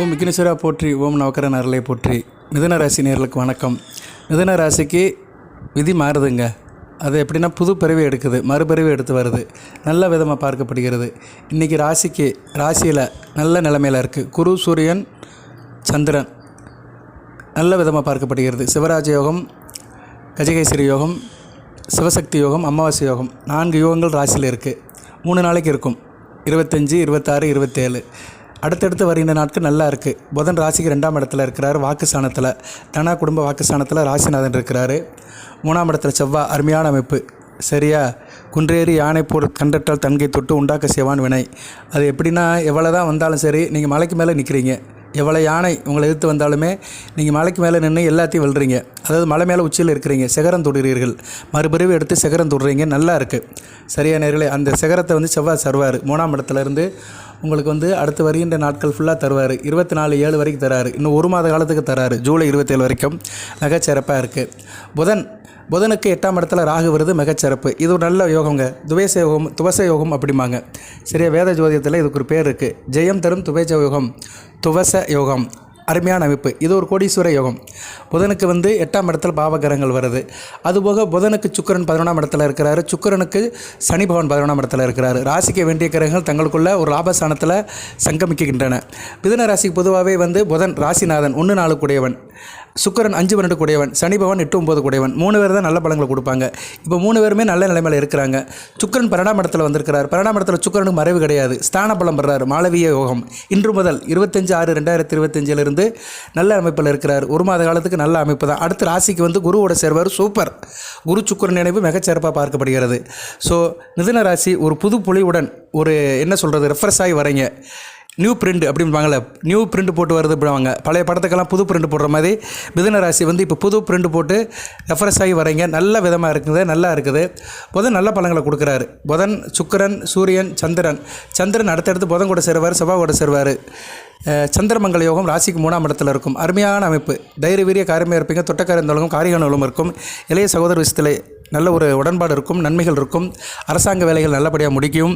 ஓம் விக்னேஸ்வரா போற்றி ஓம் நவக்கரன் நரலை போற்றி. மிதன ராசி நேர்களுக்கு வணக்கம். மிதன ராசிக்கு விதி மாறுதுங்க. அது எப்படின்னா புது பிறவி எடுக்குது மறுபிறவி எடுத்து வருது. நல்ல விதமாக பார்க்கப்படுகிறது. இன்றைக்கி ராசிக்கு ராசியில் நல்ல நிலைமையில் இருக்குது குரு சூரியன் சந்திரன். நல்ல விதமாக பார்க்கப்படுகிறது. சிவராஜ யோகம் கஜகேசரி யோகம் சிவசக்தி யோகம் அமாவாசை யோகம். நான்கு யோகங்கள் ராசியில் இருக்குது மூணு நாளைக்கு இருக்கும். இருபத்தஞ்சி இருபத்தாறு இருபத்தேழு. அடுத்தடுத்து வருகின்ற நாட்கள் நல்லா இருக்குது புதன் ராசிக்கு ரெண்டாம் இடத்துல இருக்கிறார். வாக்குஸ்தானத்தில் தனா குடும்ப வாக்குஸ்தானத்தில் ராசிநாதன் இருக்கிறாரு. மூணாம் இடத்துல செவ்வாய் அருமையான அமைப்பு. சரியா? குன்றேறி யானை போர் கண்டட்டால் தங்கை தொட்டு உண்டாக்க செய்வான் வினை. அது எப்படின்னா எவ்வளோ தான் வந்தாலும் சரி நீங்கள் மலைக்கு மேலே நிற்கிறீங்க எவ்வளோ யானை உங்களை எதிர்த்து வந்தாலுமே நீங்கள் மலைக்கு மேலே நின்று எல்லாத்தையும் வெல்றீங்க. அதாவது மலை மேலே உச்சியில் இருக்கிறீங்க. சிகரம் தொடுகிறீர்கள் மறுபிறவு எடுத்து சிகரம் தொடுறீங்க. நல்லா இருக்குது சரியா நேர்களே அந்த சிகரத்தை வந்து செவ்வாய் தருவார். மூணாம் இடத்துலேருந்து உங்களுக்கு வந்து அடுத்து வருகின்ற நாட்கள் ஃபுல்லாக தருவார். இருபத்தி நாலு ஏழு வரைக்கும் தராரு. இன்னும் ஒரு மாத காலத்துக்கு தராரு. ஜூலை இருபத்தேழு வரைக்கும் மிகச்சிறப்பாக இருக்குது புதன் புதனுக்கு எட்டாம் இடத்துல ராகு வருது. மிகச்சிறப்பு. இது ஒரு நல்ல யோகங்க. துவேச யோகம் துவச யோகம் அப்படிம்பாங்க. சரியா வேத ஜோதியத்தில் இதுக்கு ஒரு பேர் இருக்குது ஜெயம் தரும் துவேச யோகம். துவச யோகம். அருமையான அமைப்பு. இது ஒரு கோடீஸ்வர யோகம். புதனுக்கு வந்து எட்டாம் இடத்துல பாவகரங்கள் வருது. அதுபோக புதனுக்கு சுக்கிரன் பதினொன்றாம் இடத்துல இருக்கிறாரு. சுக்கிரனுக்கு சனி பவன் பதினொன்றாம் இடத்துல இருக்கிறாரு. ராசிக்கு வேண்டிய கிரகங்கள் தங்களுக்குள்ள ஒரு லாபஸ்தானத்தில் சங்கமிக்கின்றன. மிதன ராசிக்கு பொதுவாகவே வந்து புதன் ராசிநாதன் ஒன்று நாளுக்குடையவன். கூடியவன் சுக்கரன் அஞ்சு பன்னெண்டு குடையவன் சனி பவன் எட்டு ஒம்பது கூடியவன். மூணு பேர் தான் நல்ல பலன்களை கொடுப்பாங்க. இப்போ மூணு பேருமே நல்ல நிலைமையில் இருக்கிறாங்க. சுக்கிரன் பன்னெண்டாம் இடத்துல வந்திருக்கிறார். பன்னெண்டாம் இடத்துல சுக்கிரனுக்கு மறைவு கிடையாது. ஸ்தான பலம் பெறார். மாளவிய யோகம். இன்று முதல் இருபத்தஞ்சு ஆறு ரெண்டாயிரத்தி இருபத்தஞ்சிலிருந்து நல்ல அமைப்பில் இருக்கிறார். ஒரு மாத காலத்துக்கு நல்ல அமைப்பு தான். அடுத்து ராசிக்கு வந்து குருவோட சேர்வார் சூப்பர். குரு சுக்கிரன் நினைவு மிகச்சிறப்பாக பார்க்கப்படுகிறது. ஸோ மிதுன ராசி ஒரு புது புலிவுடன் ஒரு என்ன சொல்கிறது ரெஃப்ரெஷ் ஆகி வரீங்க. நியூ பிரிண்ட் அப்படிம்பாங்கள நியூ பிரிண்ட் போட்டு வருது அப்படிவாங்க பழைய படத்துக்கெல்லாம் புது பிரிண்ட் போடுற மாதிரி மிதுன ராசி வந்து இப்போ புது பிரிண்ட் போட்டு ரெஃப்ரெஷ் ஆகி வரீங்க நல்ல விதமாக இருக்குது நல்லா இருக்குது. புதன் நல்ல பலன்களை கொடுக்குறாரு. புதன் சுக்கிரன் சூரியன் சந்திரன். சந்திரன் அடுத்தடுத்து புதன் கூட சேருவார் செவ்வாய் கூட சேருவார். சந்திரமங்கல யோகம் ராசிக்கு மூணாம் இடத்துல இருக்கும். அருமையான அமைப்பு. தைரிய வீரிய காரியமாக இருப்பீங்க தொட்டக்காரந்தொழகும் காரியானவளும் இருக்கும். இளைய சகோதர விஷயத்தில் நல்ல ஒரு உடன்பாடு இருக்கும் நன்மைகள் இருக்கும். அரசாங்க வேலைகள் நல்லபடியாக முடிக்கும்.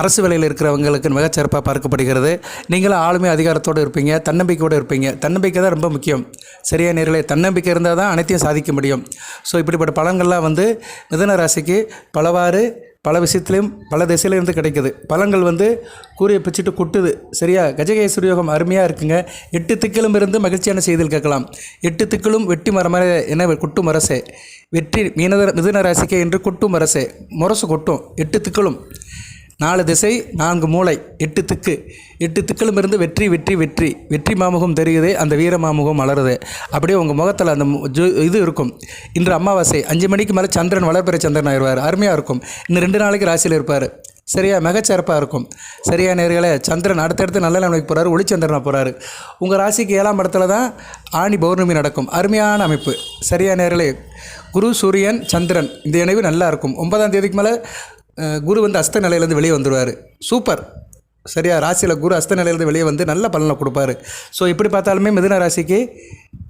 அரசு வேலையில் இருக்கிறவங்களுக்கு மிகச்சிறப்பாக பார்க்கப்படுகிறது. நீங்களும் ஆளுமை அதிகாரத்தோடு இருப்பீங்க தன்னம்பிக்கையோடு இருப்பீங்க. தன்னம்பிக்கை தான் ரொம்ப முக்கியம். சரியா நேர்களே தன்னம்பிக்கை இருந்தால் தான் அனைத்தையும் சாதிக்க முடியும். ஸோ இப்படிப்பட்ட பலன்கள்லாம் வந்து மிதன ராசிக்கு பலவாறு பல விஷயத்துலையும் பல திசையிலேருந்து கிடைக்குது. பழங்கள் வந்து கூறிய பிச்சுட்டு கொட்டுது. சரியா? கஜகேசரி யோகம் அருமையாக இருக்குங்க. எட்டு திக்கிலும் இருந்து மகிழ்ச்சியான செய்தியில் கேட்கலாம். எட்டு திக்கிலும் வெட்டி மரமர என்ன கொட்டும் மரசே வெற்றி மீனத மிதுன ராசிக்கே என்று கொட்டும் மரசே முரசு கொட்டும். எட்டு திக்கிலும். நாலு திசை நான்கு மூளை எட்டு திக்கு. எட்டு திக்கிலும் இருந்து வெற்றி வெற்றி வெற்றி. வெற்றி மாமுகம் தெரியுது அந்த வீர மாமுகம் வளருது அப்படியே உங்கள் முகத்தில் அந்த இது இருக்கும். இன்று அமாவாசை அஞ்சு மணிக்கு மேலே சந்திரன் வளர்பிற சந்திரன் ஆயிடுவார். அருமையாக இருக்கும். இன்னும் ரெண்டு நாளைக்கு ராசியில் இருப்பார். சரியா மிகச்சிறப்பாக இருக்கும். சரியா நேர்களே சந்திரன் அடுத்தடுத்து நல்ல நிலைமைக்கு போகிறாரு ஒளிச்சந்திரனாக போகிறாரு உங்கள் ராசிக்கு ஏழாம் இடத்துல தான் ஆணி பௌர்ணமி நடக்கும். அருமையான அமைப்பு. சரியா நேர்களே குரு சூரியன் சந்திரன் இந்த இணைவு நல்லா இருக்கும். ஒன்பதாம் தேதிக்கு மேலே குரு வந்து அஸ்த நிலையிலேருந்து வெளியே வந்துடுவார் சூப்பர். சரியா? ராசியில் குரு அஸ்த நிலையிலேருந்து வெளியே வந்து நல்ல பலனை கொடுப்பாரு. ஸோ இப்படி பார்த்தாலுமே மிதுன ராசிக்கு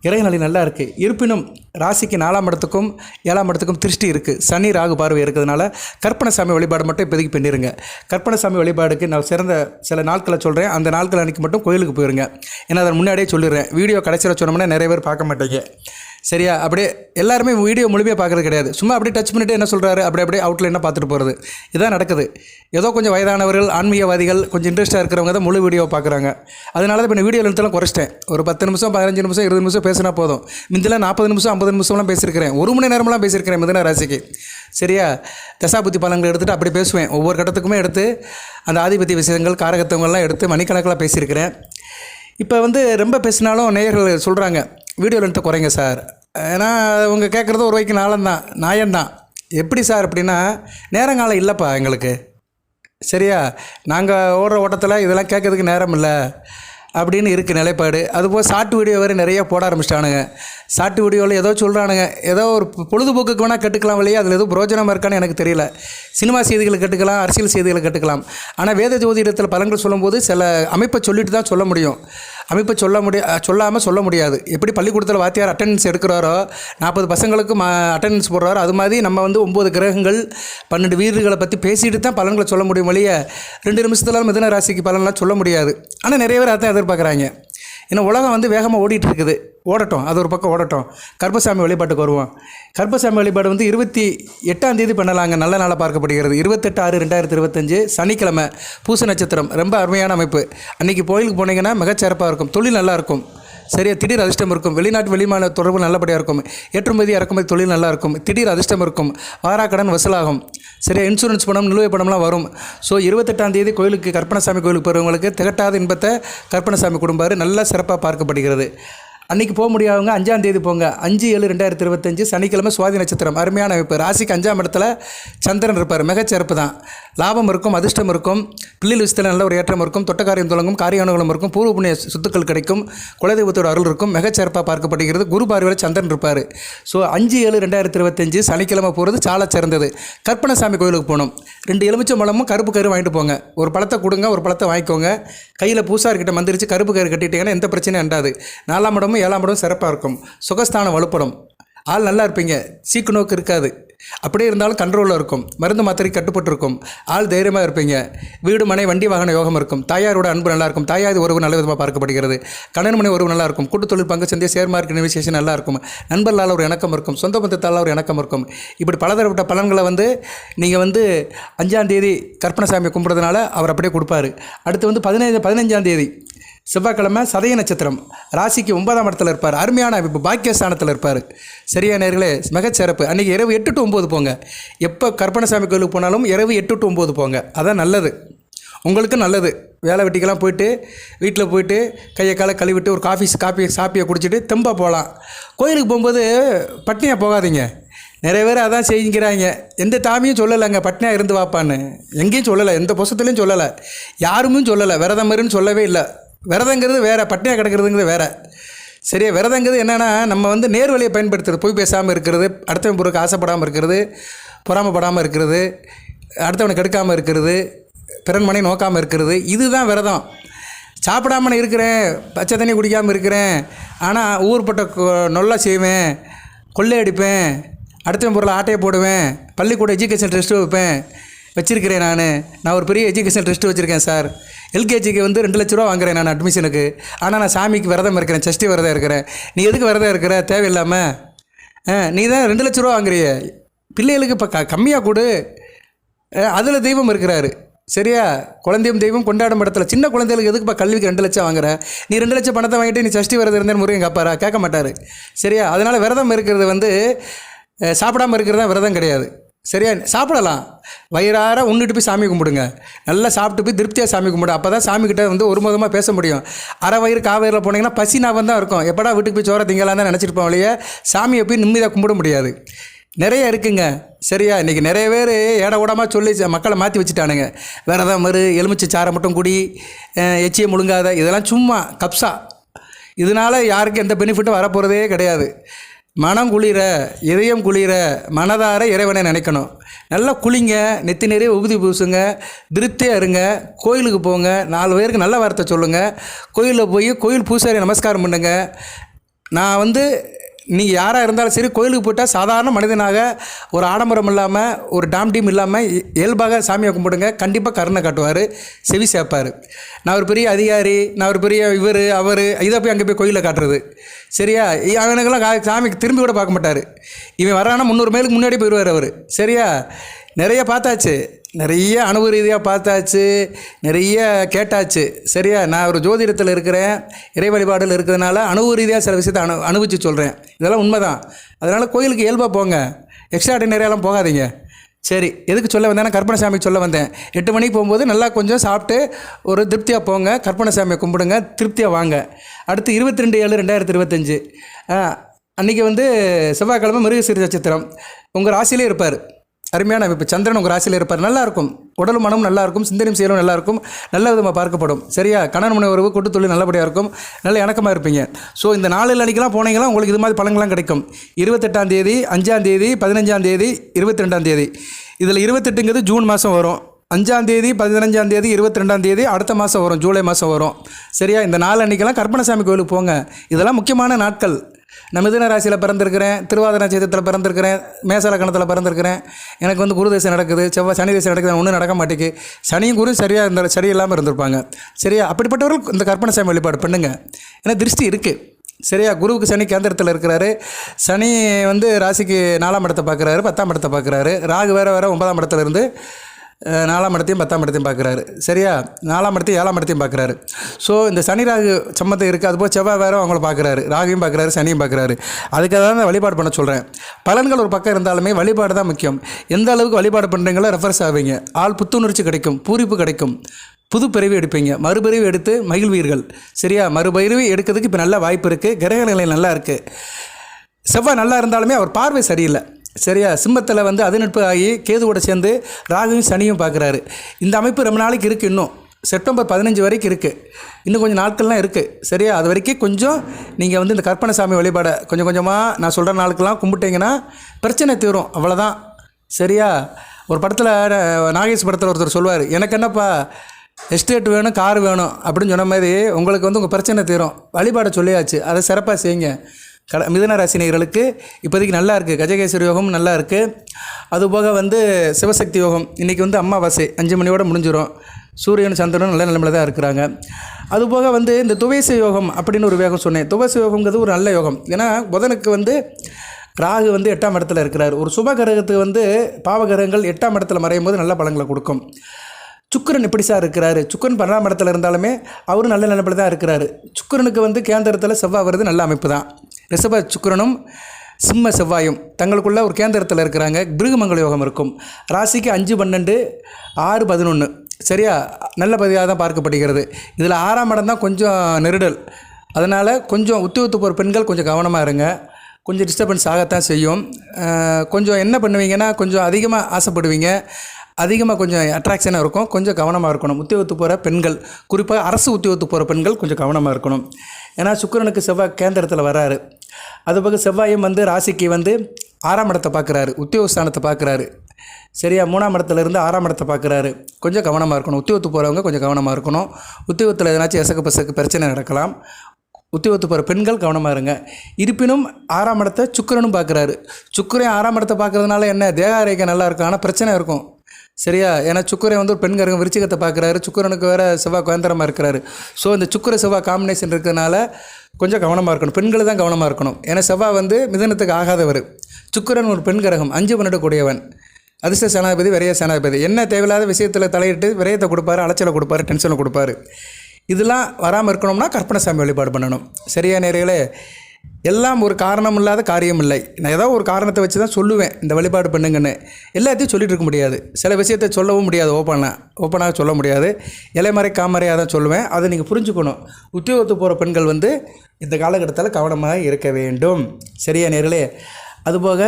இறைநிலை நல்லா இருக்குது இருப்பினும் ராசிக்கு நாலாம் இடத்துக்கும் ஏழாம் இடத்துக்கும் திருஷ்டி இருக்குது சனி ராகு பார்வை இருக்கிறதுனால கற்பனை சாமி வழிபாடு மட்டும் இப்போதைக்கு பண்ணிடுங்க கற்பனை சாமி வழிபாடுக்கு நான் சிறந்த சில நாட்களை சொல்கிறேன் அந்த நாட்கள் அன்றைக்கி மட்டும் கோயிலுக்கு போயிருங்க. ஏன்னா அதை முன்னாடியே சொல்லிடுறேன். வீடியோ கடைசியில் சொன்னோம்னா நிறைய பேர் பார்க்க மாட்டேங்க. சரியா? அப்படியே எல்லாருமே வீடியோ முழுமையாக பார்க்குறது கிடையாது. சும்மா அப்படியே டச் பண்ணிட்டு என்ன சொல்கிறாரு அப்படி அப்படியே அவுட்லைனாக பார்த்துட்டு போகிறது இதான் நடக்குது. ஏதோ கொஞ்சம் வயதானவர்கள் ஆன்மீகவாதிகள் கொஞ்சம் இன்ட்ரெஸ்ட்டாக இருக்கிறவங்க தான் முழு வீடியோ பார்க்குறாங்க. அதனால தான் இப்போ நான் வீடியோ எழுத்துலாம் குறைச்சிட்டேன். ஒரு பத்து நிமிஷம் பதினஞ்சு நிமிஷம் இருபது நிமிஷம் பேசினா போதும். மிந்திலாம் நாற்பது நிமிஷம் ஐம்பது நிமிஷம்லாம் பேசியிருக்கிறேன். ஒரு மணி நேரம்லாம் பேசியிருக்கிறேன் மிதன ராசிக்கு. சரியா? தசாபுத்தி பலன்கள் எடுத்துகிட்டு அப்படி பேசுவேன். ஒவ்வொரு கட்டத்துக்குமே எடுத்து அந்த ஆதிபத்திய விஷயங்கள் காரகத்தவங்கள்லாம் எடுத்து மணிக்கணக்கில் பேசியிருக்கிறேன். இப்போ வந்து ரொம்ப பேசினாலும் நேயர்கள் சொல்கிறாங்க வீடியோ லென்த்தை குறைங்க சார். ஏன்னா அவங்க கேட்குறது ஒரு வைக்கு நாளந்தான் நாயந்தான் எப்படி சார் அப்படின்னா நேரங்காலம் இல்லைப்பா எங்களுக்கு. சரியா? நாங்கள் ஓடுற ஓட்டத்தில் இதெல்லாம் கேட்கறதுக்கு நேரம் இல்லை அப்படின்னு இருக்குது நிலைப்பாடு. அதுபோல் ஷார்ட் வீடியோ வேறு நிறைய போட ஆரம்பிச்சிட்டானுங்க. ஷார்ட் வீடியோவில் ஏதோ சொல்கிறானுங்க ஏதோ ஒரு பொழுதுபோக்குக்கு வேணால் கட்டுக்கலாம் இல்லையா? அதில் எதுவும் பிரோஜனமாக இருக்கான்னு எனக்கு தெரியல. சினிமா செய்திகளை கட்டுக்கலாம் அரசியல் செய்திகளை கட்டுக்கலாம். ஆனால் வேத ஜோதிடத்தில் பலன்கள் சொல்லும்போது சில அமைப்பை சொல்லிட்டு தான் சொல்ல முடியும். அமைப்பை சொல்ல முடிய சொல்லாமல் சொல்ல முடியாது. எப்படி பள்ளிக்கூடத்தில் வாத்தியார் அட்டெண்டன்ஸ் எடுக்கிறாரோ நாற்பது பசங்களுக்கு ம அட்டெண்டன்ஸ் போடுறாரோ அது மாதிரி நம்ம வந்து ஒம்பது கிரகங்கள் பன்னெண்டு வீரர்களை பற்றி பேசிட்டு தான் பலன்களை சொல்ல முடியும் வழிய ரெண்டு நிமிஷத்துல மிதன ராசிக்கு பலன்லாம் சொல்ல முடியாது. ஆனால் நிறைய பேர் அதான் எதிர்பார்க்குறாங்க. ஏன்னா உலகம் வந்து வேகமாக ஓடிட்டு இருக்குது ஓடட்டும் அது ஒரு பக்கம் ஓடட்டும். கருப்பசாமி வழிபாட்டுக்கு வருவோம். கருப்பசாமி வழிபாடு வந்து இருபத்தி எட்டாம் தேதி பண்ணலாங்க. நல்ல நாளாக பார்க்கப்படுகிறது. இருபத்தெட்டு ஆறு ரெண்டாயிரத்தி இருபத்தஞ்சு சனிக்கிழமை பூச நட்சத்திரம். ரொம்ப அருமையான அமைப்பு. அன்றைக்கி கோயிலுக்கு போனீங்கன்னா மிகச்சிறப்பாக இருக்கும். தொழில் நல்லாயிருக்கும் சரியா திடீர் அதிர்ஷ்டம் இருக்கும். வெளிநாட்டு வெளிமான தொடர்பு நல்லபடியாக இருக்கும். ஏற்றுமதி இறக்குமதி தொழில் நல்லா இருக்கும். திடீர் அதிர்ஷ்டம் இருக்கும். வாராக்கடன் வசூலாகும். சரியா இன்சூரன்ஸ் பணம் நிலுவை பணம்லாம் வரும். ஸோ இருபத்தெட்டாம் தேதி கோயிலுக்கு கற்பனசாமி கோயிலுக்கு போகிறவங்களுக்கு திகட்டாத இன்பத்தை கற்பனசாமி குடும்பாரு நல்லா சிறப்பாக பார்க்கப்படுகிறது. அன்றைக்கி போக முடியாதவங்க அஞ்சாம் தேதி போங்க. அஞ்சு ஏழு ரெண்டாயிரத்தி இருபத்தஞ்சு சனிக்கிழமை சுவாதி நட்சத்திரம். அருமையான அமைப்பு. ராசிக்கு அஞ்சாம் இடத்துல சந்திரன் இருப்பார். மிகச்சிறப்பு தான். லாபம் இருக்கும் அதிர்ஷ்டம் இருக்கும். பிள்ளைகள் விஷயத்தில் நல்ல ஒரு ஏற்றம் இருக்கும். தொட்டக்காரியம் தொடங்கும் காரியானுகளும் இருக்கும். பூர்வ புண்ணிய சொத்துக்கள் கிடைக்கும். குலதெய்வத்தோட அருள் இருக்கும். மிகச்சிறப்பாக பார்க்கப்படுகிறது. குரு பார்வையில் சந்திரன் இருப்பார். ஸோ அஞ்சு ஏழு ரெண்டாயிரத்தி இருபத்தஞ்சு சனிக்கிழமை போகிறது சால சிறந்தது. கற்பனசாமி கோயிலுக்கு போகணும். ரெண்டு எலுமிச்சை மலமும் கருப்பு கரு வாங்கிட்டு போங்க. ஒரு பழத்தை கொடுங்க ஒரு பழத்தை வாங்கிக்கோங்க. கையில் பூசார்கிட்ட மந்திரிச்சு கருப்பு கரு கட்டிட்டீங்கன்னா எந்த பிரச்சனையும் அண்டாது. நாலாம் இடமும் ஏழாம் இடமும் சிறப்பாக இருக்கும். சுகஸ்தானம் வலுப்படும். ஆள் நல்லா இருப்பீங்க. சீக்கு நோக்கு இருக்காது. அப்படியே இருந்தாலும் கண்ட்ரோலில் இருக்கும். மருந்து மாத்திரை கட்டுப்பட்டு இருக்கும் ஆள் தைரியமாக இருப்பீங்க. வீடு மனை வண்டி வாகன யோகம் இருக்கும். தாயாரோட அன்பு நல்லா இருக்கும். தாயாதி உறவு நல்ல விதமாக பார்க்கப்படுகிறது. கணன் மனை உறவு நல்லா இருக்கும். கூட்டு தொழில் பங்கு சந்தை ஷேர் மார்க்கெட் நிவிசேஷன் நல்லா இருக்கும். நண்பர்களால் ஒரு இணக்கம் இருக்கும். சொந்த பந்தத்தால் ஒரு இணக்கம் இருக்கும். இப்படி பலதரப்பட்ட பலன்களை வந்து நீங்கள் வந்து அஞ்சாம் தேதி கற்பனசாமியை கும்பிட்றதுனால அவர் அப்படியே கொடுப்பாரு. அடுத்து வந்து பதினைந்து பதினஞ்சாம் தேதி செவ்வாய்க்கிழமை சதய நட்சத்திரம். ராசிக்கு ஒன்பதாம் இடத்துல இருப்பார். அருமையான அமைப்பு. பாக்கியஸ்தானத்தில் இருப்பார். சரியா நேர்களே மிகச்சிறப்பு அன்றைக்கி இரவு எட்டு டு ஒம்பது போங்க. எப்போ கற்பனசாமி கோயிலுக்கு போனாலும் இரவு எட்டு டு ஒம்பது போங்க. அதான் நல்லது. உங்களுக்கு நல்லது. வேலை வெட்டிக்கெல்லாம் போயிட்டு வீட்டில் போயிட்டு கையை காலை கழுவிட்டு ஒரு காஃபி காப்பி சாப்பியை குடிச்சிட்டு தெம்பாக போகலாம். கோயிலுக்கு போகும்போது பட்னியாக போகாதீங்க. நிறைய பேர் அதான் செஞ்சுக்கிறாங்க எந்த தாமியும் சொல்லலைங்க. பட்னியாக இருந்து வாப்பான்னு. எங்கேயும் சொல்லலை. எந்த புசத்துலேயும் சொல்லலை. யாருமே சொல்லலை. விரதம் இருன்னு சொல்லவே இல்லை. விரதங்கிறது வேறு பட்டினியாக கிடக்கிறதுங்கிறது வேறு. சரியா? விரதங்கிறது என்னென்னா நம்ம வந்து நேர்வழியை பயன்படுத்துறது போய் பேசாமல் இருக்கிறது அடுத்தவன் பொருளுக்கு ஆசைப்படாமல் இருக்கிறது பொறாமப்படாமல் இருக்கிறது அடுத்தவனை கெடுக்காமல் இருக்கிறது பிறன்மனை நோக்காமல் இருக்கிறது இதுதான் விரதம். சாப்பிடாம நான் இருக்கிறேன் பச்சை தண்ணி குடிக்காமல் இருக்கிறேன் ஆனால் ஊர்பட்ட கொ- நொல்லை செய்வேன் கொள்ளையடிப்பேன் அடுத்தவன் பொருளை ஆட்டையை போடுவேன் பள்ளிக்கூட எஜுகேஷன் டெஸ்ட்டு வைப்பேன் வச்சுருக்கிறேன் நான். நான் ஒரு பெரிய எஜுகேஷன் டெஸ்ட்டு வச்சுருக்கேன் சார் எல்கேஜிக்கு வந்து ரெண்டு லட்ச ரூபா வாங்குறேன் நான் அட்மிஷனுக்கு ஆனால் நான் சாமிக்கு விரதம் இருக்கிறேன் சஷ்டி விரதம் இருக்கிறேன். நீ எதுக்கு விரதம் இருக்கிற? தேவையில்லாமல் ஆ நீ தான் ரெண்டு லட்ச ரூபா வாங்குறிய. பிள்ளைகளுக்கு இப்போ க கம்மியாக கொடு. அதில் தெய்வம் இருக்கிறாரு. சரியா? குழந்தையும் தெய்வம் கொண்டாடும் இடத்துல சின்ன குழந்தைகளுக்கு எதுக்குப்பா கல்விக்கு ரெண்டு லட்சம் வாங்குற? நீ ரெண்டு லட்சம் பணத்தை வாங்கிட்டு நீ சஷ்டி விரதம் இருந்தேன்னு முருகன் கேட்பாரா கேட்க மாட்டார். சரியா? அதனால் விரதம் இருக்கிறது வந்து சாப்பிடாமல் சாப்பிடாம இருக்கிறது தான் விரதம் கிடையாது. சரியா? சாப்பிடலாம். வயிறார உண்டுட்டு போய் சாமி கும்பிடுங்க. நல்லா சாப்பிட்டு போய் திருப்தியாக சாமி கும்பிடு. அப்போ தான் சாமிக்கிட்ட வந்து ஒரு மதமாக பேச முடியும். அரை வயிறு காவேரியில் போனீங்கன்னா பசி ஞாபகம் தான் இருக்கும். எப்படா வீட்டுக்கு போய் சோற திங்கலாம் தான் நினச்சிருப்போம் வழியே சாமியை போய் நிம்மதியாக கும்பிட முடியாது. நிறைய இருக்குங்க. சரியா? இன்றைக்கி நிறைய பேர் ஏட கூடமாக சொல்லி மக்களை மாற்றி வச்சுட்டானுங்க. விரதம் மறு எலுமிச்சை சாரை மட்டும் குடி எச்சியை முழுங்காத இதெல்லாம் சும்மா கப்ஸா இதனால் யாருக்கும் எந்த பெனிஃபிட்டும் வரப்போகிறதே கிடையாது. மனம் குளிர இதயம் குளிர மனதார இறைவனை நினைக்கணும். நல்லா குளிங்க நெத்தி நிறைய உபதி பூசுங்க திருப்தியாக இருங்க கோயிலுக்கு போங்க நாலு பேருக்கு நல்ல வார்த்தை சொல்லுங்கள் கோயிலில் போய் கோயில் பூசாரி நமஸ்காரம் பண்ணுங்கள் நான் வந்து நீங்கள் யாராக இருந்தாலும் சரி கோயிலுக்கு போயிட்டால் சாதாரண மனிதனாக ஒரு ஆடம்பரம் இல்லாமல் ஒரு டாம் டீம் இல்லாமல் இ- இயல்பாக சாமியை கும்பிடுங்க. கண்டிப்பாக கருணை காட்டுவார். செவி சேர்ப்பார் நான் ஒரு பெரிய அதிகாரி நான் ஒரு பெரிய இவர் அவர் இதை போய் அங்கே போய் கோயிலில் காட்டுறது. சரியா? அவனுக்கெல்லாம் கா- சாமிக்கு திரும்பி கூட பார்க்க மாட்டார். இவன் வரானா முந்நூறு மைலுக்கு முன்னாடி போயிடுவார் அவர். சரியா? நிறைய பார்த்தாச்சு. நிறைய அணுவு ரீதியாக பார்த்தாச்சு நிறைய கேட்டாச்சு. சரியா? நான் ஒரு ஜோதிடத்தில் இருக்கிறேன் இறை வழிபாடில் இருக்கிறதுனால அணுவு ரீதியாக சில விஷயத்தை அனு அனுபவிச்சு சொல்கிறேன் இதெல்லாம் உண்மைதான். அதனால் கோயிலுக்கு இயல்பாக போங்க. எக்ஸ்ட்ரா ஆர்டினரியாலாம் போகாதீங்க. சரி எதுக்கு சொல்ல வந்தேன்னா கற்பனசாமி சொல்ல வந்தேன். எட்டு மணிக்கு போகும்போது நல்லா கொஞ்சம் சாப்பிட்டு ஒரு திருப்தியாக போங்க. கற்பனசாமியை கும்பிடுங்க. திருப்தியாக வாங்க. அடுத்து இருபத்தி ரெண்டு ஏழு ரெண்டாயிரத்தி இருபத்தஞ்சு. அன்றைக்கி வந்து செவ்வாய்க்கிழமை மிருகசீர நட்சத்திரம் உங்கள் ராசியிலே இருப்பார். அருமையான அமைப்பு. சந்திரன் உங்கள் ராசியில் இருப்பார். நல்லா இருக்கும் உடலும் மனமும் நல்லா இருக்கும் சிந்தனையும் செயலும் நல்லா இருக்கும் நல்ல விதமாக பார்க்கப்படும். சரியா? கணவன் மனை உறவு கூட்டு தொழில் நல்லபடியாக இருக்கும். நல்ல இணக்கமாக இருப்பீங்க. ஸோ இந்த நாளில் அன்றைக்கெலாம் போனீங்கன்னா உங்களுக்கு இது மாதிரி பழங்கள்லாம் கிடைக்கும். இருபத்தெட்டாம் தேதி அஞ்சாம் தேதி பதினஞ்சாம் தேதி இருபத்தி ரெண்டாம் தேதி. இதில் இருபத்தெட்டுங்கிறது ஜூன் மாதம் வரும். அஞ்சாம் தேதி பதினஞ்சாம் தேதி இருபத்தி ரெண்டாம் தேதி அடுத்த மாதம் வரும். ஜூலை மாதம் வரும். சரியா? இந்த நாள் அன்றைக்கெல்லாம் கற்பனசாமி கோயிலுக்கு போங்க. இதெல்லாம் முக்கியமான நாட்கள். நான் மிதுன ராசியில் பிறந்திருக்கிறேன் திருவாதிர நட்சத்திரத்தில் பிறந்திருக்கிறேன் மேசலக்கணத்தில் பிறந்திருக்கிறேன். எனக்கு வந்து குரு தசை நடக்குது செவ்வாய் சனி தசை நடக்குது ஒன்றும் நடக்க மாட்டேங்கு சனியும் குரு சரியாக இருந்தால் சரியில்லாமல் இருந்திருப்பாங்க. சரியா அப்படிப்பட்டவர்கள் இந்த கற்பனை சாமி வழிபாடு பண்ணுங்க. ஏன்னா திருஷ்டி இருக்குது சரியா குருவுக்கு சனி கேந்திரத்தில் இருக்கிறாரு. சனி வந்து ராசிக்கு நாலாம் இடத்தை பார்க்குறாரு பத்தாம் இடத்தை பார்க்குறாரு. ராகு வேறு வேறு ஒன்பதாம் இடத்துலேருந்து நாலாம் இடத்தையும் பத்தாம் இடத்தையும் பார்க்குறாரு. சரியா? நாலாம் இடத்தையும் ஏழாம் இடத்தையும் பார்க்குறாரு. ஸோ இந்த சனி ராகு சம்மந்தம் இருக்குது அதுபோல் செவ்வாய் வேறு அவங்கள பார்க்குறாரு. ராகையும் பார்க்குறாரு சனியும் பார்க்குறாரு. அதுக்காக தான் நான் வழிபாடு பண்ண சொல்கிறேன் பலன்கள் ஒரு பக்கம் இருந்தாலுமே வழிபாடு தான் முக்கியம். எந்த அளவுக்கு வழிபாடு பண்ணுறீங்களோ ரெஃபரன்ஸ் ஆவீங்க. ஆள் புத்துணர்ச்சி கிடைக்கும் பூரிப்பு கிடைக்கும். புது பிறவி எடுப்பீங்க. மறுபிறவி எடுத்து மகிழ்வீர்கள். சரியா? மறுபிறவி எடுக்கிறதுக்கு இப்போ நல்ல வாய்ப்பு இருக்குது கிரக நிலை நல்லா இருக்குது செவ்வாய் நல்லா இருந்தாலுமே அவர் பார்வை சரியில்லை. சரியா? சிம்மத்தில் வந்து அதிநட்பு ஆகி கேதுவோட சேர்ந்து ராகுவும் சனியும் பார்க்குறாரு. இந்த அமைப்பு ரொம்ப நாளைக்கு இருக்குது இன்னும். செப்டம்பர் பதினஞ்சு வரைக்கும் இருக்குது இன்னும் கொஞ்சம் நாட்கள்லாம் இருக்குது சரியா? அது வரைக்கும் கொஞ்சம் நீங்கள் வந்து இந்த கற்பனை சாமி வழிபாடை கொஞ்சம் கொஞ்சமாக நான் சொல்கிற நாளுக்கெல்லாம் கும்பிட்டீங்கன்னா பிரச்சனை தீரும். அவ்வளோதான் சரியா? ஒரு படத்தில் நாகேஷ் படத்தில் ஒருத்தர் சொல்லுவார் எனக்கு என்னப்பா? எஸ்டேட் வேணும் கார் வேணும் அப்படின்னு சொன்ன மாதிரி உங்களுக்கு வந்து உங்கள் பிரச்சனை தீரும். வழிபாடை சொல்லியாச்சு. அதை சிறப்பாக செய்யுங்க. கட மிதுன ராசினியர்களுக்கு இப்போதைக்கு நல்லா இருக்குது கஜகேஸ்வரி யோகம் நல்லா இருக்குது அதுபோக வந்து சிவசக்தி யோகம். இன்றைக்கி வந்து அம்மாவாசை அஞ்சு மணியோட முடிஞ்சிடும் சூரியன் சந்திரனும் நல்ல நிலைமையில தான் இருக்கிறாங்க. அதுபோக வந்து இந்த துவேச யோகம் அப்படின்னு ஒரு வேகம் சொன்னேன். துவேச யோகங்கிறது ஒரு நல்ல யோகம். ஏன்னா புதனுக்கு வந்து ராகு வந்து எட்டாம் இடத்துல இருக்கிறார். ஒரு சுப கிரகத்துக்கு வந்து பாவகிரகங்கள் எட்டாம் இடத்துல மறையும் போது நல்ல பலங்களை கொடுக்கும். சுக்கிரன் எப்படி சார் இருக்கிறார். சுக்கிரன் பன்னெண்டாம் இடத்துல இருந்தாலுமே அவரும் நல்ல நிலைமையில தான் இருக்கிறாரு. சுக்கிரனுக்கு வந்து கேந்திரத்தில் செவ்வாய் வருது நல்ல அமைப்பு தான். ரிஷப சுக்கரனும் சிம்ம செவ்வாயும் தங்களுக்குள்ள ஒரு கேந்திரத்தில் இருக்கிறாங்க. பிருகுமங்கல யோகம் இருக்கும். ராசிக்கு அஞ்சு பன்னெண்டு ஆறு பதினொன்று சரியா? நல்ல பதிவாக தான் பார்க்கப்படுகிறது. இதில் ஆறாம் இடம் தான் கொஞ்சம் நெருடல். அதனால் கொஞ்சம் உத்தியோகத்து போகிற பெண்கள் கொஞ்சம் கவனமாக இருங்க. கொஞ்சம் டிஸ்டர்பன்ஸ் ஆகத்தான் செய்யும். கொஞ்சம் என்ன பண்ணுவீங்கன்னா கொஞ்சம் அதிகமாக ஆசைப்படுவீங்க. அதிகமாக கொஞ்சம் அட்ராக்ஷனாக இருக்கும். கொஞ்சம் கவனமாக இருக்கணும். உத்தியோகத்து போகிற பெண்கள் குறிப்பாக அரசு உத்தியோகத்து போகிற பெண்கள் கொஞ்சம் கவனமாக இருக்கணும். ஏன்னா சுக்கிரனுக்கு செவ்வாய் கேந்திரத்தில் வராரு. அதுபோக செவ்வாயும் வந்து ராசிக்கு வந்து ஆறாம் இடத்தை பார்க்குறாரு. உத்தியோகஸ்தானத்தை பார்க்குறாரு. சரியா மூணாம் இடத்துல இருந்து ஆறாம் இடத்தை பார்க்குறாரு. கொஞ்சம் கவனமாக இருக்கணும். உத்தியோகத்து போகிறவங்க கொஞ்சம் கவனமாக இருக்கணும். உத்தியோகத்தில் எதனாச்சும் எசக்கு பசக்கு பிரச்சனை நடக்கலாம். உத்தியோகத்து போகிற பெண்கள் கவனமாக இருங்க. இருப்பினும் ஆறாம் இடத்தை சுக்கரனும் பார்க்குறாரு. சுக்கரன் ஆறாம் இடத்தை பார்க்குறதுனால என்ன? தேக ஆரோக்கியம் நல்லா இருக்கும். ஆனால் பிரச்சனை இருக்கும். சரியா? ஏன்னா சுக்கரன் வந்து ஒரு பெண் விருச்சிகத்தை பார்க்குறாரு. சுக்கிரனுக்கு வேறு செவ்வாய் குயந்திரமாக இருக்கிறாரு. ஸோ இந்த சுக்கர செவ்வாய் காம்பினேஷன் இருக்கிறதுனால கொஞ்சம் கவனமாக இருக்கணும். பெண்கள் தான் கவனமாக இருக்கணும். ஏன்னா செவ்வாய் வந்து மிதனத்துக்கு ஆகாதவர். சுக்கிரன் ஒரு பெண் கிரகம். அஞ்சு பண்ணிடக்கூடியவன் அதிர்ஷ்ட சேனாதிபதி விரைய சேனாதிபதி என்ன தேவையில்லாத விஷயத்தில் தலையிட்டு விரயத்தை கொடுப்பாரு அலைச்சலை கொடுப்பாரு டென்ஷனை கொடுப்பாரு. இதெல்லாம் வராமல் இருக்கணும்னா கற்பனை சாமி வழிபாடு பண்ணணும். சரியா நேர்களே? எல்லாம் ஒரு காரணம் இல்லாத காரியம் இல்லை நான் ஏதோ ஒரு காரணத்தை வச்சு தான் சொல்லுவேன் இந்த வழிபாடு பண்ணுங்கன்னு. எல்லாத்தையும் சொல்லிட்டு இருக்க முடியாது. சில விஷயத்தை சொல்லவும் முடியாது ஓப்பனாக ஓப்பனாக சொல்ல முடியாது. இலைமறை காமறையாக தான் சொல்லுவேன். அதை நீங்கள் புரிஞ்சுக்கணும். உத்தியோகத்து போகிற பெண்கள் வந்து இந்த காலகட்டத்தில் கவனமாக இருக்க வேண்டும். சரியா நேர்களே? அதுபோக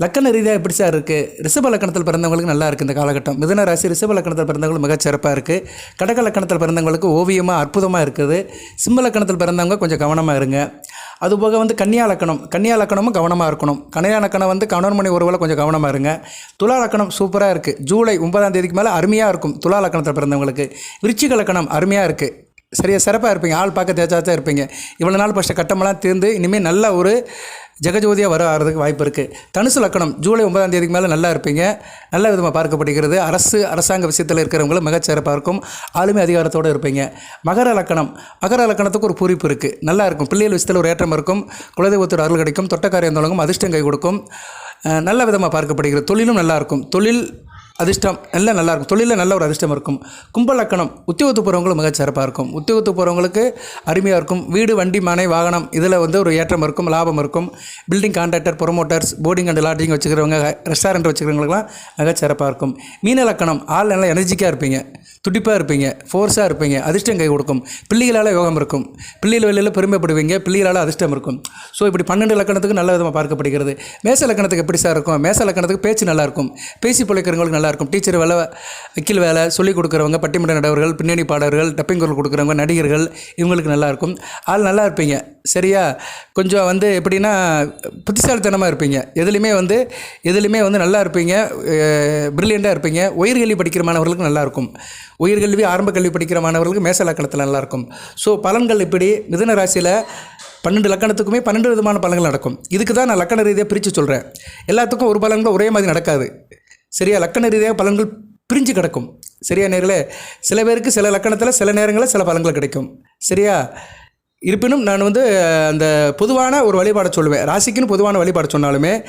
லக்கண ரீதியாக எப்படி சார் இருக்குது ரிஷப லக்கணத்தில் பிறந்தவங்களுக்கு நல்லா இருக்குது இந்த காலகட்டம். மிதன ராசி ரிஷப லக்கணத்தில் பிறந்தவங்களுக்கு மிகச்சிறப்பாக இருக்குது கடக லக்கணத்தில் பிறந்தவங்களுக்கு ஓவியமாக அற்புதமாக இருக்குது. சிம்ம லக்கணத்தில் பிறந்தவங்க கொஞ்சம் கவனமாக இருங்க. அதுபோக வந்து கன்னியா லக்கணம். கன்னியா லக்கணமும் கவனமாக இருக்கணும். கன்னியா லக்கணம் வந்து கணவன் மணி ஒருவேளை கொஞ்சம் கவனமாக இருங்க. துலா லக்கணம் சூப்பராக இருக்குது ஜூலை ஒன்பதாம் தேதிக்கு மேலே அருமையாக இருக்கும் துலா லக்கணத்தில் பிறந்தவங்களுக்கு. விருச்சிக லக்கணம் அருமையாக இருக்குது சரியாக சிறப்பாக இருப்பீங்க. ஆள் பார்க்க தேச்சாச்சா இருப்பீங்க. இவ்வளோ நாள் ஃபஸ்ட்டு கட்டமெல்லாம் தீர்ந்து இனிமேல் நல்ல ஒரு ஜெகஜோதியாக வர ஆகிறதுக்கு வாய்ப்பு இருக்குது தனுசு லக்கணம் ஜூலை ஒன்பதாம் தேதிக்கு மேலே நல்லா இருப்பீங்க. நல்ல விதமாக பார்க்கப்படுகிறது. அரசு அரசாங்க விஷயத்தில் இருக்கிறவங்களும் மிகச்சிறப்பாக இருக்கும் ஆளுமை அதிகாரத்தோடு இருப்பீங்க. மகர லக்கணம் மகர லக்கணத்துக்கு ஒரு பூரிப்பு இருக்குது நல்லா இருக்கும். பிள்ளைகள் விஷயத்தில் ஒரு ஏற்றம் இருக்கும். குலதெய்வத்தோட அருள் கிடைக்கும். தொட்டக்காரியம் தொடங்கும் அதிர்ஷ்டம் கை கொடுக்கும். நல்ல விதமாக பார்க்கப்படுகிறது. தொழிலும் நல்லா இருக்கும். தொழில் அதிர்ஷ்டம் எல்லாம் நல்லா இருக்கும். தொழிலில் நல்ல ஒரு அதிர்ஷ்டம் இருக்கும். கும்ப லக்கணம் உத்தியோகத்து போகிறவங்களும் மிக சிறப்பாக இருக்கும். உத்தியோகத்து போகிறவங்களுக்கு அருமையாக இருக்கும். வீடு வண்டி மனை வாகனம் இதில் வந்து ஒரு ஏற்றம் இருக்கும் லாபம் இருக்கும். Building contractor promoters boarding and lodging வச்சுக்கிறவங்க restaurant வச்சுக்கிறவங்களுக்குலாம் மிக சிறப்பாக இருக்கும். மீன லக்கணம் ஆள் நல்லா எனர்ஜிக்காக இருப்பீங்க. துடிப்பாக இருப்பீங்க. ஃபோர்ஸாக இருப்பீங்க. அதிர்ஷ்டம் கை கொடுக்கும். பிள்ளைகளால் யோகம் இருக்கும். பிள்ளைகள் வெளியில் பெருமைப்படுவீங்க. பிள்ளைகளால் அதிர்ஷ்டம் இருக்கும். ஸோ இப்படி பன்னெண்டு லக்கணத்துக்கு நல்ல விதமாக பார்க்கப்படுகிறது. மேச லக்கணத்துக்கு எப்படி சார் இருக்கும்? மேச லக்கணத்துக்கு பேச்சு நல்லா இருக்கும். பேசி பிழைக்கிறவங்களுக்கு நல்லா இருக்கும் டீச்சர் வேலை வக்கீல் வேலை சொல்லிக் கொடுக்குறவங்க பட்டிமன்ற நடவர்கள் பின்னணி பாடகர்கள் டப்பிங் குரல் கொடுக்குறவங்க நடிகர்கள் இவங்களுக்கு நல்லா இருக்கும் ஆள் நல்லா இருப்பீங்க. சரியா? கொஞ்சம் வந்து எப்படின்னா புத்திசாலித்தனமாக இருப்பீங்க. எதுலேயுமே வந்து எதுலேயுமே வந்து நல்லா இருப்பீங்க ப்ரில்லியண்ட்டாக இருப்பீங்க. உயிர்கல்வி படிக்கிற மாணவர்களுக்கு நல்லாயிருக்கும். உயிர்கல்வி ஆரம்ப கல்வி படிக்கிற மாணவர்களுக்கு மேச நல்லாயிருக்கும். ஸோ பலன்கள் இப்படி மிதன ராசியில் பன்னெண்டு லக்கணத்துக்குமே பன்னெண்டு விதமான பலன்கள் நடக்கும். இதுக்கு தான் நான் லக்கண ரீதியாக பிரித்து சொல்கிறேன் எல்லாத்துக்கும் ஒரு பலன்கள் ஒரே மாதிரி நடக்காது. சரியா? லக்கண ரீதியாக பலன்கள் பிரிஞ்சு கிடக்கும். சரியா நேர்களே? சில பேருக்கு சில லக்கணத்தில் சில நேரங்களில் சில பலன்கள் கிடைக்கும். சரியா? இருப்பினும் நான் வந்து அந்த பொதுவான ஒரு வழிபாடை சொல்லுவேன். ராசிக்குன்னு பொதுவான வழிபாடு சொன்னாலுமே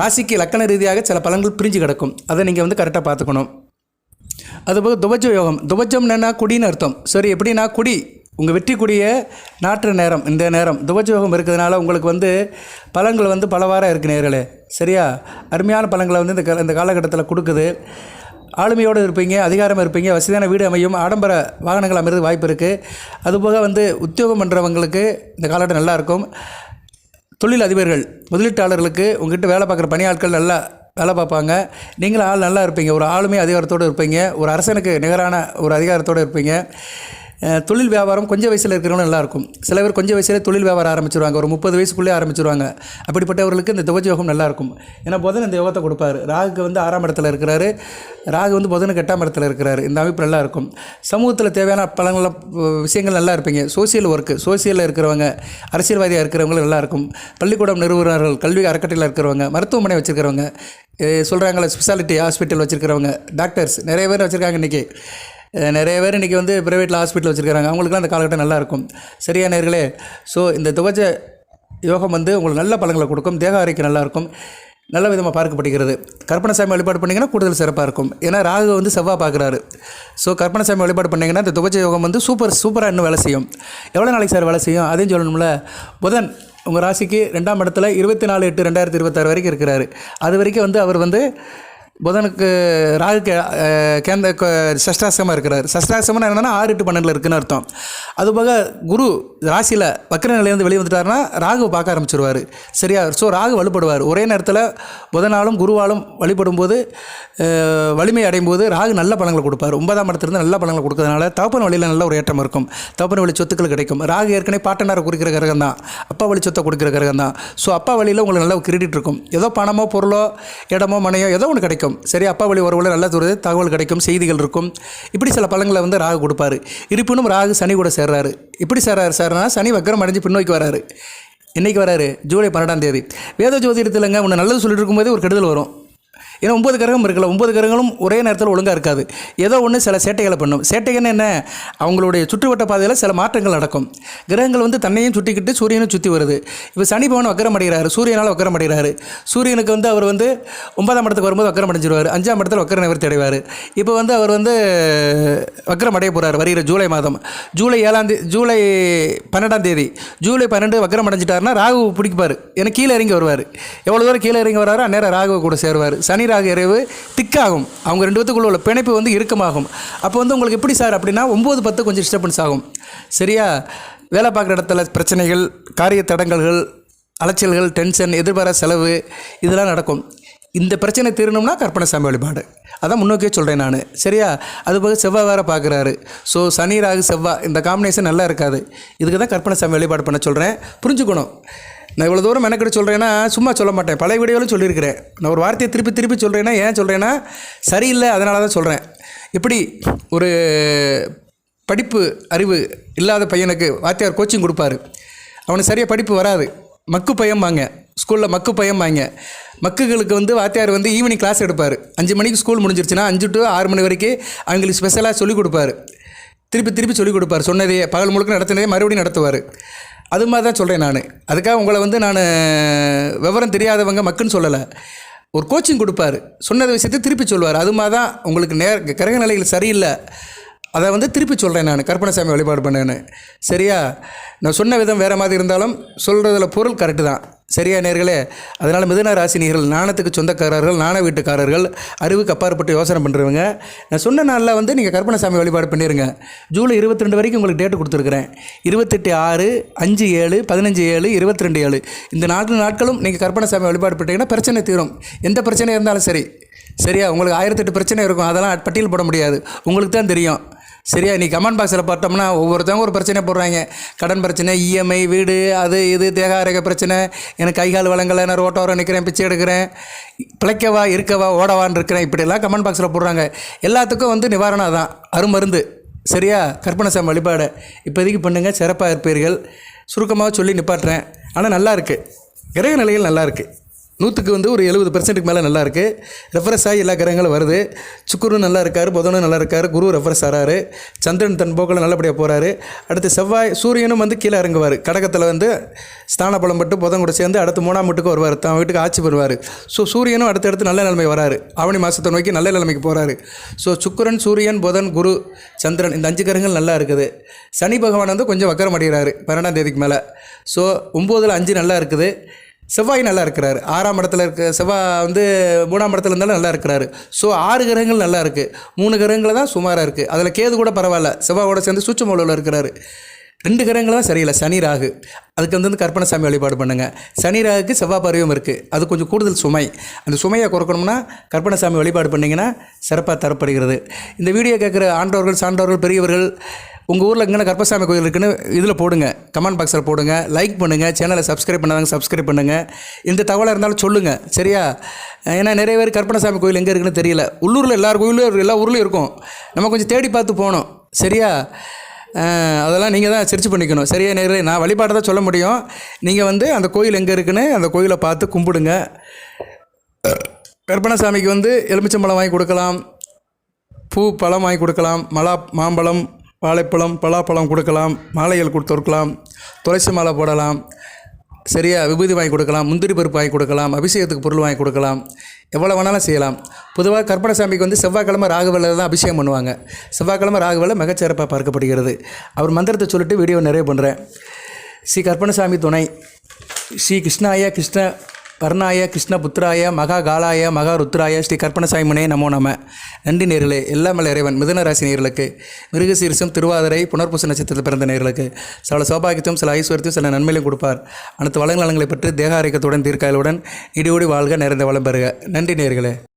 ராசிக்கு லக்கண ரீதியாக சில பலன்கள் பிரிஞ்சு கிடக்கும். அதை நீங்கள் வந்து கரெக்டாக பார்த்துக்கணும். அதுபோக துபஜ யோகம் துவஜம்னா குடின்னு அர்த்தம். சரி எப்படின்னா குடி. உங்கள் வெற்றி நாற்று நேரம் இந்த நேரம் துவஜயோகம் இருக்கிறதுனால உங்களுக்கு வந்து பழங்கள் வந்து பலவாரம் இருக்குது நேர்களே. சரியா? அருமையான பழங்களை வந்து இந்த க இந்த காலகட்டத்தில் கொடுக்குது. ஆளுமையோடு இருப்பீங்க அதிகாரம் இருப்பீங்க வசதியான வீடு அமையும் ஆடம்பர வாகனங்கள் அமைறது வாய்ப்பு இருக்குது அதுபோக வந்து உத்தியோகம் பண்ணுறவங்களுக்கு இந்த காலகட்டம் நல்லாயிருக்கும் தொழில் அதிபர்கள் முதலீட்டாளர்களுக்கு உங்ககிட்ட வேலை பார்க்குற பணியாட்கள் நல்லா வேலை பார்ப்பாங்க. நீங்களும் ஆள் நல்லா இருப்பீங்க ஒரு ஆளுமை அதிகாரத்தோடு இருப்பீங்க ஒரு அரசனுக்கு நிகரான ஒரு அதிகாரத்தோடு இருப்பீங்க. தொழில் வியாபாரம் கொஞ்சம் வயசில் இருக்கிறவங்க நல்லாயிருக்கும். சில பேர் கொஞ்சம் வயசுல தொழில் வியாபாரம் ஆரம்பிச்சிருவாங்க. ஒரு முப்பது வயசுக்குள்ளே ஆரம்பிச்சிருவாங்க. அப்படிப்பட்டவர்களுக்கு இந்த துவஜ யோகம் நல்லா ஏன்னா புதன் இந்த யோகத்தை கொடுப்பாரு. ராகுக்கு வந்து ஆறாம் இடத்துல இருக்கிறாரு. ராகு வந்து புதனுக்கு எட்டாம் இடத்துல இருக்கிறாரு. இந்த அமைப்பு நல்லா இருக்கும் சமூகத்தில் தேவையான பலங்கள விஷயங்கள் நல்லா இருப்பீங்க. சோசியல் ஒர்க்கு சோசியலில் இருக்கிறவங்க அரசியல்வாதியாக இருக்கிறவங்களும் நல்லா இருக்கும் பள்ளிக்கூடம் நிறுவனர்கள் கல்வி அறக்கட்டையில் இருக்கிறவங்க மருத்துவமனை வச்சுருக்கிறவங்க சொல்கிறாங்களே ஸ்பெஷாலிட்டி ஹாஸ்பிட்டல் வச்சுருக்கிறவங்க டாக்டர்ஸ் நிறைய பேர் வச்சுருக்காங்க இன்றைக்கி நிறைய பேர் இன்றைக்கி வந்து ப்ரைவேட்டில் ஹாஸ்பிட்டல் வச்சுருக்காங்க அவங்களுக்குலாம் அந்த காலகட்டம் நல்லாயிருக்கும். சரியா நேர்களே? ஸோ இந்த துவஜ யோகம் வந்து உங்களுக்கு நல்ல பலங்களை கொடுக்கும். தேக ஆரோக்கியம் நல்லாயிருக்கும். நல்ல விதமாக பார்க்கப்படுகிறது. கற்பனசாமி வழிபாடு பண்ணிங்கன்னா கூடுதல் சிறப்பாக இருக்கும். ஏன்னா ராகு வந்து செவ்வாய் பார்க்குறாரு. ஸோ கற்பனசாமி வழிபாடு பண்ணிங்கன்னா இந்த துவச்ச யோகம் வந்து சூப்பர் சூப்பராக இன்னும் வேலை செய்யும். எவ்வளோ நாளைக்கு சார் வேலை செய்யும்? அதையும் சொல்லணும்ல. புதன் உங்கள் ராசிக்கு ரெண்டாம் இடத்துல இருபத்தி நாலு எட்டு ரெண்டாயிரத்தி இருபத்தாறு வரைக்கும் இருக்கிறாரு. அது வரைக்கும் வந்து அவர் வந்து புதனுக்கு ராகுக்கு கே கேந்த க- சஷ்டாசிரமம் இருக்கிறார். சஷ்டாசிரமம் என்னென்னா ஆறு எட்டு பன்னெண்டில் இருக்குன்னு அர்த்தம். அதுபோக குரு ராசியில் வக்கர நிலையிலேருந்து வெளியே வந்துட்டாருன்னா ராகு பார்க்க ஆரம்பிச்சிருவார். சரியா? ஸோ ராகு வலுப்படுவார். ஒரே நேரத்தில் புதனாலும் குருவாலும் வழிபடும்போது போது வலிமை அடையும் போது ராகு நல்ல பழங்களை கொடுப்பார். ஒன்பதாம் இடத்துலேருந்து நல்ல பலன்களை கொடுக்கறதுனால தகப்பன் வழியில் நல்ல ஒரு ஏற்றம் இருக்கும். தகப்பன் வழி சொத்துக்கள் கிடைக்கும். ராகு ஏற்கனவே பாட்டனாரை குறிக்கிற கிரகம் தான். அப்பா வழி சொத்தை கொடுக்குற கிரகம் தான். ஸோ அப்பா வழியில் உங்களுக்கு நல்ல கிரெடிட் இருக்கும். ஏதோ பணமோ பொருளோ இடமோ மனையோ ஏதோ ஒன்று கிடைக்கும். சரி அப்பா வழி உறவுல நல்ல ஒரு தகவல் கிடைக்கும் செய்திகள் இருக்கும். இப்படி சில பழங்களை வந்து ராகு கொடுப்பாரு. இருப்பினும் ராகு சனி கூட சேர்றாரு. இப்படி சேர்றாரு சார்னா சனி வக்கரம் அடைஞ்சு பின்னோக்கி வராரு. இன்றைக்கி வராரு? ஜூலை பன்னெண்டாம் தேதி. வேத ஜோதிடத்திலங்க ஒன்று நல்லது சொல்லிட்டு இருக்கும்போதே ஒரு கெடுதல் வரும். ஏன்னா ஒன்பது கிரகம் இருக்குல்ல ஒன்பது கிரகங்களும் ஒரே நேரத்தில் ஒழுங்காக இருக்காது. ஏதோ ஒன்று சில சேட்டைகளை பண்ணும். சேட்டைகள்னு என்ன அவங்களுடைய சுற்றுவட்ட பாதையில் சில மாற்றங்கள் நடக்கும். கிரகங்கள் வந்து தன்னையும் சுற்றிக்கிட்டு சூரியனும் சுற்றி வருது. இப்போ சனி பவன் வக்கரம் அடைகிறாரு. சூரியனால் வக்கரம் அடைகிறாரு. சூரியனுக்கு வந்து அவர் வந்து ஒன்பதாம் இடத்துக்கு வரும்போது வக்கரம் அடைஞ்சிருவார். அஞ்சாம் இடத்துல வக்கர நிவர்த்தி அடைவார். இப்போ வந்து அவர் வந்து வக்கரம் அடைய போகிறார் வருகிற ஜூலை மாதம். ஜூலை ஏழாம் தேதி ஜூலை பன்னெண்டாம் தேதி. ஜூலை பன்னெண்டு வக்கரம் அடைஞ்சிட்டாருன்னா ராகு பிடிப்பார். ஏன்னா கீழே இறங்கி வருவார். எவ்வளோ தூரம் கீழே இறங்கி வராரோ அந்நேரம் ராகு கூட சேருவார். சனி ராகு இறைவு திக்காகும். அவங்க ரெண்டு பேத்துக்குள்ள உள்ள பிணைப்பு வந்து இறுக்கமாகும். அப்போ வந்து உங்களுக்கு எப்படி சார் அப்படின்னா ஒம்பது பத்து கொஞ்சம் டிஸ்டர்பன்ஸ் ஆகும். சரியா? வேலை பார்க்குற இடத்துல பிரச்சனைகள் காரிய தடங்கல்கள் அலைச்சல்கள் டென்ஷன் எதிர்பாராத செலவு இதெல்லாம் நடக்கும். இந்த பிரச்சனை தீரணும்னா கற்பனை சாமி வழிபாடு. அதான் முன்னோக்கியே சொல்கிறேன் நான். சரியா? அதுபோக செவ்வாய் வேறு பார்க்குறாரு. ஸோ சனி ராகு செவ்வாய் இந்த காம்பினேஷன் நல்லா இருக்காது. இதுக்கு தான் கற்பனை சாமி வழிபாடு பண்ண சொல்கிறேன் புரிஞ்சுக்கணும். நான் இவ்வளோ தூரம் எனக்கிட்ட சொல்கிறேன்னா சும்மா சொல்ல மாட்டேன். பழைய வீடியோவிலும் சொல்லியிருக்கிறேன். நான் ஒரு வார்த்தையை திருப்பி திருப்பி சொல்கிறேன்னா ஏன் சொல்கிறேன்னா சரியில்லை அதனால தான் சொல்கிறேன் இப்படி ஒரு படிப்பு அறிவு இல்லாத பையனுக்கு வாத்தியார் கோச்சிங் கொடுப்பாரு. அவனுக்கு சரியாக படிப்பு வராது. மக்கு பையன் வாங்க. ஸ்கூலில் மக்கு பையன் வாங்க. மக்குகளுக்கு வந்து வாத்தியார் வந்து ஈவினிங் கிளாஸ் எடுப்பார். அஞ்சு மணிக்கு ஸ்கூல் முடிஞ்சிருச்சுன்னா அஞ்சு டு ஆறு மணி வரைக்கும் அவங்களுக்கு ஸ்பெஷலாக சொல்லிக் கொடுப்பாரு. திருப்பி திருப்பி சொல்லிக் கொடுப்பார். சொன்னதையே பகல் முழுக்க நடத்தினதே மறுபடியும் நடத்துவார். அது மாதிரி தான் சொல்கிறேன் நான். அதுக்காக உங்களை வந்து நான் விவரம் தெரியாதவங்க மக்குன்னு சொல்லலை. ஒரு கோச்சிங் கொடுப்பாரு. சொன்னது விஷயத்தை திருப்பி சொல்லுவார் அது மாதிரி தான் உங்களுக்கு நேர் கிரக நிலைகள் சரியில்லை. அதை வந்து திருப்பி சொல்கிறேன் நான். கற்பனைசாமி வழிபாடு பண்ணேன்னு. சரியா? நான் சொன்ன விதம் வேறு மாதிரி இருந்தாலும் சொல்கிறதுல பொருள் கரெக்டு தான். சரியா நேர்களே? அதனால் மிதுன ராசினியர்கள் நாணத்துக்கு சொந்தக்காரர்கள் நாண வீட்டுக்காரர்கள் அறிவுக்கு அப்பாற்பட்டு யோசனை பண்ணுறவங்க நான் சொன்ன நாளில் வந்து நீங்கள் கற்பனைசாமி வழிபாடு பண்ணிடுங்க ஜூலை இருபத்தி ரெண்டு வரைக்கும் உங்களுக்கு டேட்டு கொடுத்துருக்குறேன். இருபத்தெட்டு ஆறு அஞ்சு ஏழு பதினஞ்சு ஏழு இருபத்தி ரெண்டு ஏழு. இந்த நான்கு நாட்களும் நீங்கள் கற்பனைசாமி வழிபாடு பண்ணிட்டீங்கன்னா பிரச்சனை தீரும். எந்த பிரச்சனை இருந்தாலும் சரி. சரியா? உங்களுக்கு ஆயிரத்தெட்டு பிரச்சனை இருக்கும். அதெல்லாம் பட்டியல் போட முடியாது. உங்களுக்கு தான் தெரியும். சரியா? நீ கமெண்ட் பாக்ஸில் பார்த்தோம்னா ஒவ்வொருத்தவங்க ஒரு பிரச்சனை போடுறாங்க. கடன் பிரச்சனை இஎம்ஐ வீடு அது இது தேகாரக பிரச்சனை. எனக்கு கை கால் வளங்கலை நான் ரோட்டோரம் நிற்கிறேன் பிச்சை எடுக்கிறேன். பிழைக்கவா இருக்கவா ஓடவான்னு இருக்கிறேன். இப்படியெல்லாம் கமெண்ட் பாக்ஸில் போடுறாங்க. எல்லாத்துக்கும் வந்து நிவாரணம் தான் அருமருந்து. சரியா? கற்பனை சாமி வழிபாடு. இப்போதைக்கு பண்ணுங்கள் சிறப்பாக இருப்பீர்கள். சுருக்கமாக சொல்லி நிப்பாட்டுறேன். ஆனால் நல்லா இருக்குது கிரக நிலைகள் நல்லா இருக்குது நூற்றுக்கு வந்து ஒரு எழுபது பெர்சென்ட்டுக்கு மேலே நல்லா இருக்குது ரெஃபரன்ஸ் ஆகி எல்லா கிரகங்களும் வருது. சுக்குரும் நல்லா இருக்கார் புதனும் நல்லா இருக்கார் குரு ரெஃபரன்ஸ் ஆறாரு. சந்திரன் தன் போக்கில் நல்லபடியாக போகிறாரு அடுத்து செவ்வாய் சூரியனும் வந்து கீழே இறங்குவார். கடகத்தில் வந்து ஸ்தான பலம் பட்டு புதன் கூட சேர்ந்து அடுத்து மூணாம் வீட்டுக்கு வருவார். தான் வீட்டுக்கு ஆட்சி பெறுவார். ஸோ சூரியனும் அடுத்தடுத்து நல்ல நிலைமை வராரு. ஆவணி மாதத்தை நோக்கி நல்ல நிலைமைக்கு போகிறாரு ஸோ சுக்கரன் சூரியன் புதன் குரு சந்திரன் இந்த அஞ்சு கிரகங்கள் நல்லா இருக்குது. சனி பகவான் வந்து கொஞ்சம் வக்கரம் அடைகிறாரு பன்னெண்டாம் தேதிக்கு மேலே. ஸோ ஒம்போதில் அஞ்சு நல்லா இருக்குது. செவ்வாய் நல்லா இருக்கிறாரு. ஆறாம் இடத்துல இருக்க செவ்வாய் வந்து மூணாம் இடத்துல இருந்தாலும் நல்லா இருக்கிறாரு. ஸோ ஆறு கிரகங்கள் நல்லா இருக்குது மூணு கிரகங்கள் தான் சுமாராக இருக்குது அதில் கேது கூட பரவாயில்ல. செவ்வாயோட சேர்ந்து சூச்சமூலில் இருக்கிறாரு. ரெண்டு கிரகங்கள் தான் சரியில்லை. சனி ராகு. அதுக்கு வந்து கற்பனை கற்பனசாமி வழிபாடு பண்ணுங்கள் சனி ராகுக்கு செவ்வாய் பருவம் இருக்குது அது கொஞ்சம் கூடுதல் சுமை. அந்த சுமையை குறைக்கணும்னா கற்பனசாமி வழிபாடு பண்ணிங்கன்னா சிறப்பாக தரப்படுகிறது. இந்த வீடியோ கேட்குற ஆண்டவர்கள் சான்றோர்கள் பெரியவர்கள் உங்கள் ஊரில் இங்கே கற்பசாமி கோயில் இருக்குன்னு இதில் போடுங்க. கமெண்ட் பாக்ஸில் போடுங்க. லைக் பண்ணுங்கள் சேனலை சப்ஸ்கிரைப் பண்ணாதாங்க சப்ஸ்கிரைப் பண்ணுங்கள் இந்த தகவலாக இருந்தாலும் சொல்லுங்கள் சரியா? ஏன்னா நிறைய பேர் கற்பனசாமி கோயில் எங்கே இருக்குன்னு தெரியல. உள்ளூரில் எல்லா கோயிலும் எல்லா ஊர்லேயும் இருக்கும். நம்ம கொஞ்சம் தேடி பார்த்து போகணும். சரியா? அதெல்லாம் நீங்கள் தான் சர்ச் பண்ணிக்கணும். சரியா நேரில் நான் வழிபாட்டை தான் சொல்ல முடியும். நீங்கள் வந்து அந்த கோயில் எங்கே இருக்குன்னு அந்த கோயிலை பார்த்து கும்பிடுங்க. கற்பனசாமிக்கு வந்து எலுமிச்சம்பழம் வாங்கி கொடுக்கலாம். பூ பழம் வாங்கி கொடுக்கலாம். மலா மாம்பழம் வாழைப்பழம் பலாப்பழம் கொடுக்கலாம் மாலைகள் கொடுத்துருக்கலாம் துளசி மாலை போடலாம் சரியா விபூதி வாங்கி கொடுக்கலாம் முந்திரி பருப்பு வாங்கி கொடுக்கலாம் அபிஷேகத்துக்கு பொருள் வாங்கி கொடுக்கலாம் எவ்வளோ வேணாலும் செய்யலாம். பொதுவாக கற்பனசாமிக்கு வந்து செவ்வாய்க்கிழமை ராகுவலில் தான் அபிஷேகம் பண்ணுவாங்க. செவ்வாய்க்கிழமை ராகுவேல மிகச்சிறப்பாக பார்க்கப்படுகிறது. அவர் மந்திரத்தை சொல்லிட்டு வீடியோ நிறைய பண்ணுறேன் ஸ்ரீ கற்பனசாமி துணை. ஸ்ரீ கிருஷ்ணாய கிருஷ்ண வர்ணாய கிருஷ்ண மகாகாலாய மகா காலாய மகா ருத்ராய ஸ்ரீ கற்பனசாய்மனே நமோ நம. நன்றி நேர்களே எல்லாமல் இறைவன் மிதுன ராசி நேர்களுக்கு மிருகசீரிசம் திருவாதிரை புனர்பூச நட்சத்திரத்தில் பிறந்த நேர்களுக்கு சில சௌபாகியத்தையும் சில ஐஸ்வர்யத்தையும் சில நன்மையிலும் கொடுப்பார். அனைத்து வளங்கள் நலங்களை பெற்று தேக ஆரோக்கியத்துடன் தீர்க்காயலுடன் இடியோடி வாழ்க நிறைந்த வளம் பெறுக. நன்றி நேர்களே.